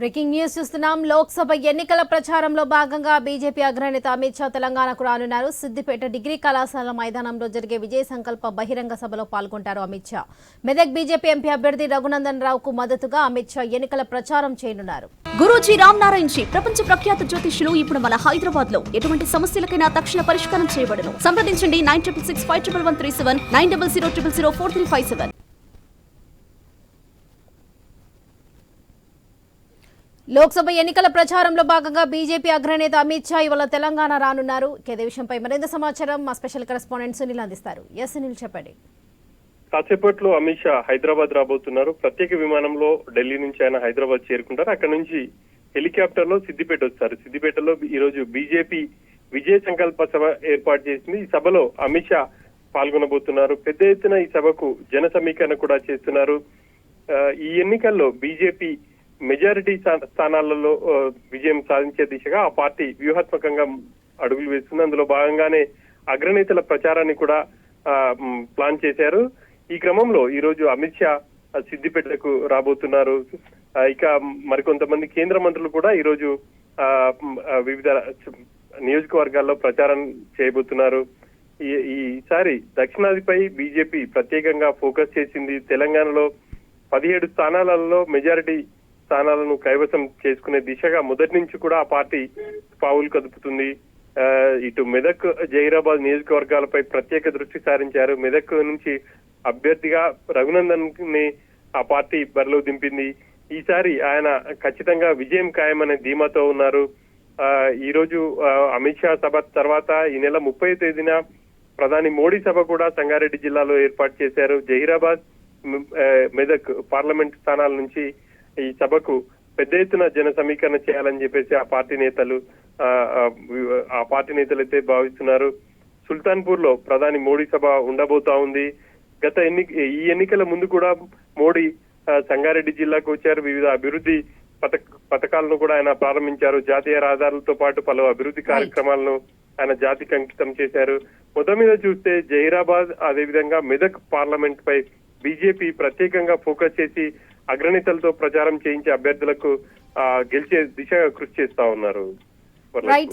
Breaking news చూస్తున్నాం. లోక్సభ ఎన్నికల ప్రచారంలో భాగంగా బీజేపీ అగ్రనేత అమిత్ షా తెలంగాణకు రానున్నారు. సిద్దిపేట డిగ్రీ కళాశాల మైదానంలో జరిగే విజయ సంకల్ప బహిరంగ సభలో పాల్గొంటారు అమిత్ షా. మెదక్ బీజేపీ ఎంపీ అభ్యర్థి రఘునందన్ రావుకు మద్దతుగా అమిత్ షా ఎన్నికల ప్రచారం చేయనున్నారు. గురూజీ రామ్ నారాయణ్ జీ ప్రపంచ ప్రఖ్యాత జ్యోతిష్యులు ఇప్పుడు మన హైదరాబాద్లో ఎటువంటి సమస్యలకైనా తక్షణ పరిష్కారం చేయబడను. సంప్రదించండి nine triple six five triple one three seven nine double zero triple zero four three five seven. Lok Sabha ఎన్నికల ప్రచారంలో భాగంగా బీజేపీ అగ్రనేత అమిత్ షా ఇవాళ తెలంగాణ రానున్నారు. ఇదే విషయంపై మరింత సమాచారం మా స్పెషల్ కరెస్పాండెంట్ సునీల్ అందిస్తారు. ఎస్ సునీల్ చెప్పండి. కాసేపట్లో అమిత్ షా హైదరాబాద్ రాబోతున్నారు. ప్రత్యేక విమానంలో ఢిల్లీ నుంచి ఆయన హైదరాబాద్ చేరుకుంటారు. అక్కడ నుంచి హెలికాప్టర్లో సిద్దిపేట వస్తారు. సిద్దిపేటలో ఈ రోజు బీజేపీ విజయ సంకల్ప సభ ఏర్పాటు చేసింది. ఈ సభలో అమిత్ షా పాల్గొనబోతున్నారు. పెద్ద ఎత్తున ఈ సభకు జన సమీకరణ కూడా చేస్తున్నారు. ఈ ఎన్నికల్లో బీజేపీ మెజారిటీ స్థా- స్థానాలలో విజయం సాధించే దిశగా ఆ పార్టీ వ్యూహాత్మకంగా అడుగులు వేస్తుంది. అందులో భాగంగానే అగ్రనేతల ప్రచారాన్ని కూడా ఆ, ప్లాన్ చేశారు. ఈ క్రమంలో ఈ రోజు అమిత్ షా సిద్దిపేటకు రాబోతున్నారు. ఇక మరికొంతమంది కేంద్ర మంత్రులు కూడా ఈ రోజు ఆ, వివిధ నియోజకవర్గాల్లో ప్రచారం చేయబోతున్నారు. ఈ- ఈసారి దక్షిణాదిపై బీజేపీ ప్రత్యేకంగా ఫోకస్ చేసింది. తెలంగాణలో పదిహేడు స్థానాలలో మెజారిటీ స్థానాలను కైవసం చేసుకునే దిశగా మొదటి నుంచి కూడా ఆ పార్టీ పావులు కదుపుతుంది. ఆ, ఇటు మెదక్ జైరాబాద్ నియోజకవర్గాలపై ప్రత్యేక దృష్టి సారించారు. మెదక్ నుంచి అభ్యర్థిగా రఘునందన్ని ఆ పార్టీ బరిలో దింపింది. ఈసారి ఆయన ఖచ్చితంగా విజయం ఖాయమనే ధీమాతో ఉన్నారు. ఆ, ఈ రోజు అమిత్ షా సభ తర్వాత ఈ నెల ముప్పై తేదీన ప్రధాని మోడీ సభ కూడా సంగారెడ్డి జిల్లాలో ఏర్పాటు చేశారు. జహీరాబాద్ మెదక్ పార్లమెంట్ స్థానాల నుంచి ఈ సభకు పెద్ద ఎత్తున జన సమీకరణ చేయాలని చెప్పేసి ఆ పార్టీ నేతలు ఆ, పార్టీ నేతలు అయితే భావిస్తున్నారు. సుల్తాన్పూర్లో ప్రధాని మోడీ సభ ఉండబోతా ఉంది. గత ఎన్ని ఈ ఎన్నికల ముందు కూడా మోడీ సంగారెడ్డి జిల్లాకు వచ్చారు. వివిధ అభివృద్ధి పథక పథకాలను కూడా ఆయన ప్రారంభించారు. జాతీయ రహదారులతో పాటు పలు అభివృద్ధి కార్యక్రమాలను ఆయన జాతికి అంకితం చేశారు. మొత్తం మీద చూస్తే జహీరాబాద్ అదేవిధంగా మెదక్ పార్లమెంట్ పై బీజేపీ ప్రత్యేకంగా ఫోకస్ చేసి అగ్రనేతలతో ప్రచారం చేయించే అభ్యర్థులకు ఆ, గెలిచే దిశగా కృషి చేస్తా ఉన్నారు. రైట్